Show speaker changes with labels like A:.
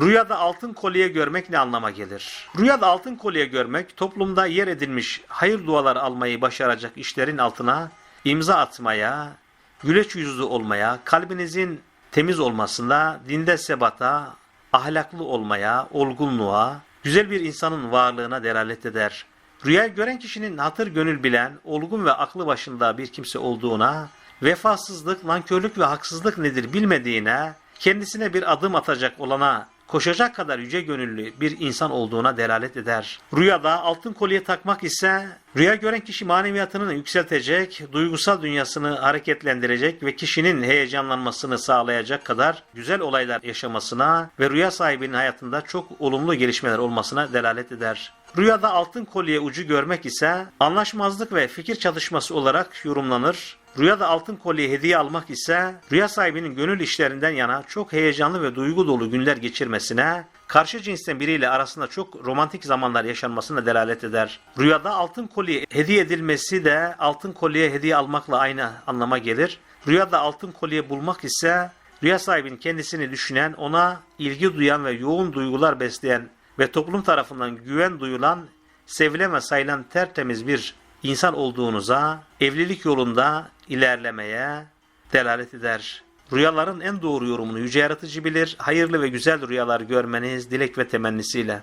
A: Rüyada altın kolye görmek ne anlama gelir? Rüyada altın kolye görmek toplumda yer edilmiş hayır dualar almayı başaracak işlerin altına imza atmaya, güleç yüzlü olmaya, kalbinizin temiz olmasında, dinde sebata, ahlaklı olmaya, olgunluğa, güzel bir insanın varlığına delalet eder. Rüya gören kişinin hatır gönül bilen, olgun ve aklı başında bir kimse olduğuna, vefasızlık, nankörlük ve haksızlık nedir bilmediğine, kendisine bir adım atacak olana koşacak kadar yüce gönüllü bir insan olduğuna delalet eder. Rüyada altın kolye takmak ise rüya gören kişi maneviyatını yükseltecek, duygusal dünyasını hareketlendirecek ve kişinin heyecanlanmasını sağlayacak kadar güzel olaylar yaşamasına ve rüya sahibinin hayatında çok olumlu gelişmeler olmasına delalet eder. Rüyada altın kolye ucu görmek ise anlaşmazlık ve fikir çatışması olarak yorumlanır. Rüyada altın kolye hediye almak ise rüya sahibinin gönül işlerinden yana çok heyecanlı ve duygu dolu günler geçirmesine, karşı cinsten biriyle arasında çok romantik zamanlar yaşanmasına delalet eder. Rüyada altın kolye hediye edilmesi de altın kolye hediye almakla aynı anlama gelir. Rüyada altın kolye bulmak ise rüya sahibinin kendisini düşünen, ona ilgi duyan ve yoğun duygular besleyen ve toplum tarafından güven duyulan, sevilen sayılan tertemiz bir insan olduğunuza, evlilik yolunda ilerlemeye delalet eder. Rüyaların en doğru yorumunu yüce yaratıcı bilir. Hayırlı ve güzel rüyalar görmeniz dilek ve temennisiyle.